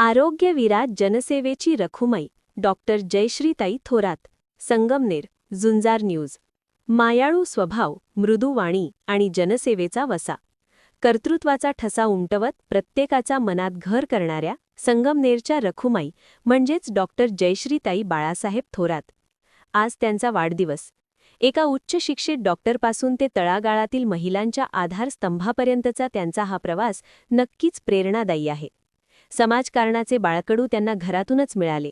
आरोग्यवीरा जनसेवेची रखुमाई डॉक्टर जयश्रीताई थोरात संगमनेर झुंजार न्यूज. मायाळू स्वभाव मृदू वाणी आणि जनसेवेचा वसा. कर्तृत्वाचा ठसा उमटवत प्रत्येकाचा मनात घर करणाऱ्या संगमनेरच्या रखुमाई म्हणजेच डॉक्टर जयश्रीताई बाळासाहेब थोरात. आज त्यांचा वाढदिवस. एका उच्च शिक्षित डॉक्टरपासून ते तळागाळातील महिलांच्या आधारस्तंभापर्यंतचा त्यांचा हा प्रवास नक्कीच प्रेरणादायी आहे. समाजकारणाचे बाळकडू त्यांना घरातूनच मिळाले.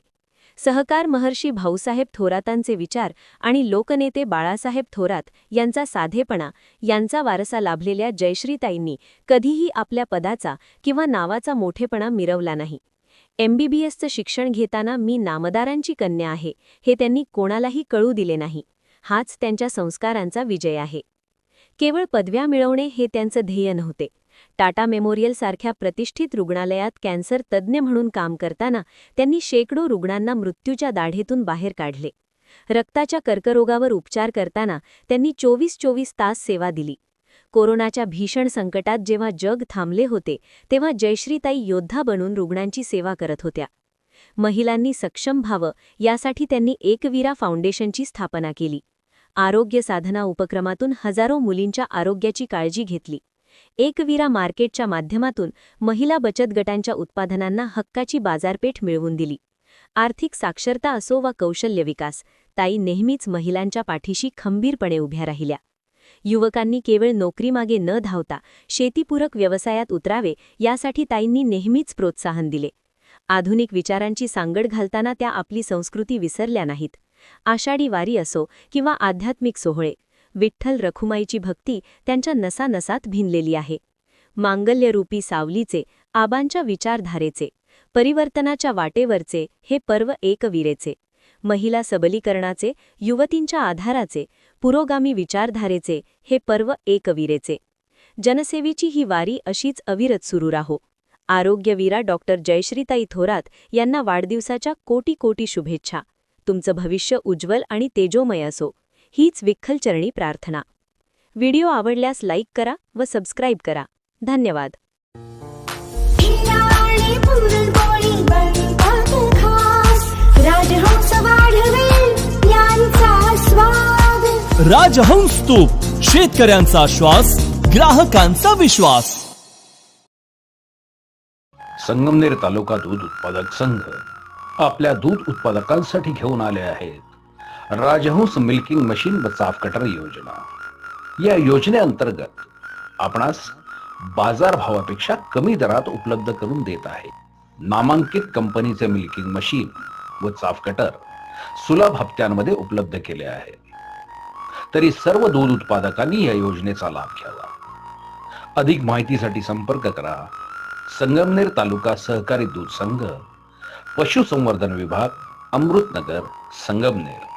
सहकार महर्षी भाऊसाहेब थोरातांचे विचार आणि लोकनेते बाळासाहेब थोरात यांचा साधेपणा यांचा वारसा लाभलेल्या जयश्रीताईंनी कधीही आपल्या पदाचा किंवा नावाचा मोठेपणा मिरवला नाही. एमबीबीएसचं शिक्षण घेताना मी नामदारांची कन्या आहे हे त्यांनी कोणालाही कळू दिले नाही. हाच त्यांच्या संस्कारांचा विजय आहे. केवळ पदव्या मिळवणे हे त्यांचं ध्येय नव्हते. टाटा मेमोरियल सारख्या प्रतिष्ठित रुग्णालयात कॅन्सर तज्ज्ञ म्हणून काम करताना त्यांनी शेकडो रुग्णांना मृत्यूच्या दाढेतून बाहेर काढले. रक्ताच्या कर्करोगावर उपचार करताना त्यांनी चोवीस चोवीस तास सेवा दिली. कोरोनाच्या भीषण संकटात जेव्हा जग थांबले होते तेव्हा जयश्रीताई योद्धा बनून रुग्णांची सेवा करत होत्या. महिलांनी सक्षम व्हावं यासाठी त्यांनी एकवीरा फाउंडेशनची स्थापना केली. आरोग्य साधना उपक्रमातून हजारो मुलींच्या आरोग्याची काळजी घेतली. एकवीरा मार्केटच्या माध्यमातून महिला बचत गटांच्या उत्पादनांना हक्काची बाजारपेठ मिळवून दिली. आर्थिक साक्षरता असो वा कौशल्य विकास ताई नेहमीच महिलांच्या पाठीशी खंबीरपणे उभ्या राहिल्या. युवकांनी केवळ नोकरीमागे न धावता शेतीपूरक व्यवसायात उतरावे यासाठी ताईंनी नेहमीच प्रोत्साहन दिले. आधुनिक विचारांची सांगड घालताना त्या आपली संस्कृती विसरल्या नाहीत. आषाढी वारी असो किंवा आध्यात्मिक सोहळे विठ्ठल रखुमाईची भक्ती त्यांच्या नसानसात भिनलेली आहे. मांगल्यरूपी सावलीचे आबांच्या विचारधारेचे परिवर्तनाच्या वाटेवरचे हे पर्व एकवीरेचे. महिला सबलीकरणाचे युवतींच्या आधाराचे पुरोगामी विचारधारेचे हे पर्व एकवीरेचे. जनसेवेची ही वारी अशीच अविरत सुरू राहो. आरोग्यवीरा डॉक्टर जयश्रीताई थोरात यांना वाढदिवसाच्या कोटी कोटी शुभेच्छा. तुमचं भविष्य उज्ज्वल आणि तेजोमय असो. हीच विठ्ठलचरणी प्रार्थना. व्हिडिओ आवडल्यास लाईक करा व सबस्क्राईब करा. धन्यवाद. राजहंस तूप शेतकऱ्यांचा श्वास ग्राहकांचा विश्वास. संगमनेर तालुका दूध उत्पादक संघ आपल्या दूध उत्पादकांसाठी घेऊन आले आहेत. राजहंस मिल्किंग मशीन व चाफ कटर योजना। या योजनेअंतर्गत आपणास बाजारभावापेक्षा कमी दरात उपलब्ध करून देत आहे. नामांकित कंपनीचे मिल्किंग मशीन व चाफ कटर सुलभ हप्त्यांमध्ये उपलब्ध केले आहे. तरी सर्व दूध उत्पादकांनी या योजनेचा लाभ घ्यावा. अधिक माहितीसाठी संपर्क करा. संगमनेर तालुका सहकारी दूध संघ पशुसंवर्धन विभाग अमृतनगर संगमनेर.